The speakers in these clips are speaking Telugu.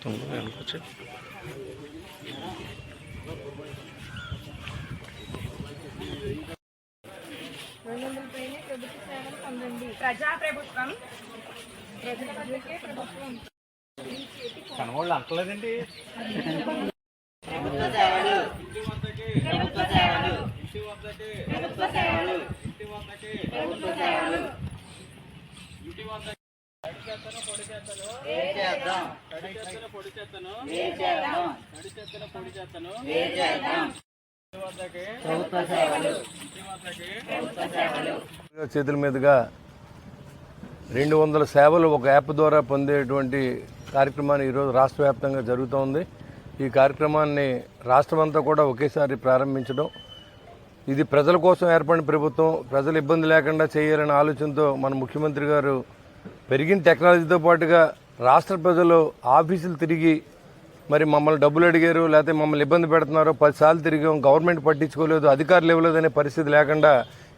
తొందరగా వెనకొచ్చి రెండు వందల పైన ప్రభుత్వ సేవలు. పొందండి ప్రజా ప్రభుత్వం ప్రజలకే ప్రభుత్వం కనవాళ్ళు అంటలేదండి చేతుల మీదుగా రెండు వందల సేవలు ఒక యాప్ ద్వారా పొందేటువంటి కార్యక్రమాన్ని ఈరోజు రాష్ట్ర వ్యాప్తంగా జరుగుతోంది ఈ కార్యక్రమాన్ని రాష్ట్రమంతా కూడా ఒకేసారి ప్రారంభించడం ఇది ప్రజల కోసం ఏర్పడిన ప్రభుత్వం ప్రజలు ఇబ్బంది లేకుండా చేయాలనే ఆలోచనతో మన ముఖ్యమంత్రి గారు పెరిగిన టెక్నాలజీతో పాటుగా రాష్ట్ర ప్రజలు ఆఫీసులు తిరిగి మరి మమ్మల్ని డబ్బులు అడిగారు లేకపోతే మమ్మల్ని ఇబ్బంది పెడుతున్నారు పదిసార్లు తిరిగాం గవర్నమెంట్ పట్టించుకోలేదు అధికారులు ఇవ్వలేదనే పరిస్థితి లేకుండా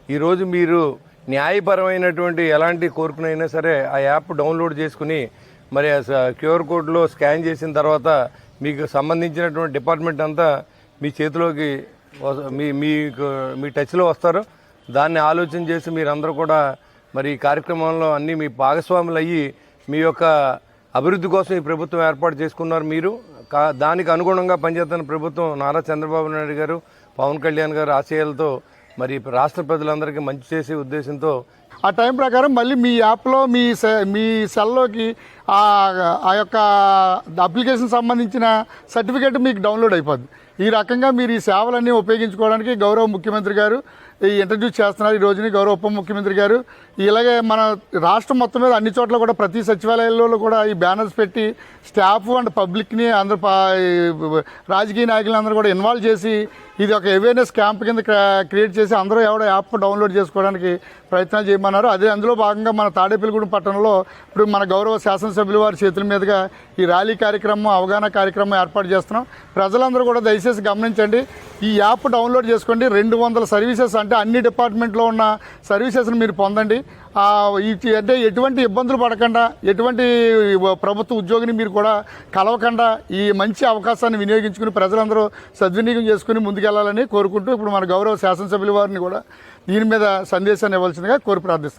ఈరోజు మీరు న్యాయపరమైనటువంటి ఎలాంటి కోరికనైనా సరే ఆ యాప్ డౌన్లోడ్ చేసుకుని మరి క్యూఆర్ కోడ్లో స్కాన్ చేసిన తర్వాత మీకు సంబంధించినటువంటి డిపార్ట్మెంట్ అంతా మీ చేతిలోకి మీ మీకు మీ టచ్లో వస్తారు. దాన్ని ఆలోచన చేసి మీరందరూ కూడా మరి ఈ కార్యక్రమంలో అన్నీ మీ భాగస్వాములు అయ్యి మీ యొక్క అభివృద్ధి కోసం ఈ ప్రభుత్వం ఏర్పాటు చేసుకున్నారు మీరు. కా- దానికి అనుగుణంగా పనిచేస్తున్న ప్రభుత్వం నారా చంద్రబాబు నాయుడు గారు పవన్ కళ్యాణ్ గారు ఆశయాలతో మరి రాష్ట్ర ప్రజలందరికీ మంచి చేసే ఉద్దేశంతో ఆ టైం ప్రకారం మళ్ళీ మీ యాప్లో మీ సె- మీ సెల్లోకి ఆ యొక్క అప్లికేషన్ సంబంధించిన సర్టిఫికేట్ మీకు డౌన్లోడ్ అయిపోద్ది. ఈ రకంగా మీరు ఈ సేవలన్నీ ఉపయోగించుకోవడానికి గౌరవ ముఖ్యమంత్రి గారు ఈ ఇంట్రడ్యూస్ చేస్తున్నారు. ఈ రోజుని గౌరవ ఉప ముఖ్యమంత్రి గారు. ఇలాగే మన రాష్ట్రం మొత్తం మీద అన్ని చోట్ల కూడా ప్రతి సచివాలయాల్లో కూడా ఈ బ్యానర్స్ పెట్టి స్టాఫ్ అండ్ పబ్లిక్ని అందరు పా- రాజకీయ నాయకులందరూ కూడా ఇన్వాల్వ్ చేసి ఇది ఒక అవేర్నెస్ క్యాంప్ కింద క్రియేట్ చేసి అందరూ ఎవడో యాప్ డౌన్లోడ్ చేసుకోవడానికి ప్రయత్నాలు చేయమన్నారు అదే అందులో భాగంగా మన తాడేపల్లిగూడెం పట్టణంలో ఇప్పుడు మన గౌరవ శాసనసభ్యుల వారి చేతుల మీదుగా ఈ ర్యాలీ కార్యక్రమం అవగాహన కార్యక్రమం ఏర్పాటు చేస్తున్నాం. ప్రజలందరూ కూడా దయచేసి గమనించండి. ఈ యాప్ డౌన్లోడ్ చేసుకోండి. రెండు వందల సర్వీసెస్ అంటే అన్ని డిపార్ట్మెంట్లో ఉన్న సర్వీసెస్ని మీరు పొందండి. అంటే ఎటువంటి ఇబ్బందులు పడకుండా ఎటువంటి ప్రభుత్వ ఉద్యోగిని మీరు కూడా కలవకుండా ఈ మంచి అవకాశాన్ని వినియోగించుకుని ప్రజలందరూ సద్వినియోగం చేసుకుని ముందుకెళ్ళాలని కోరుకుంటూ ఇప్పుడు మన గౌరవ శాసనసభ్యుల వారిని కూడా దీని మీద సందేశాన్ని ఇవ్వాల్సిందిగా కోరి ですね。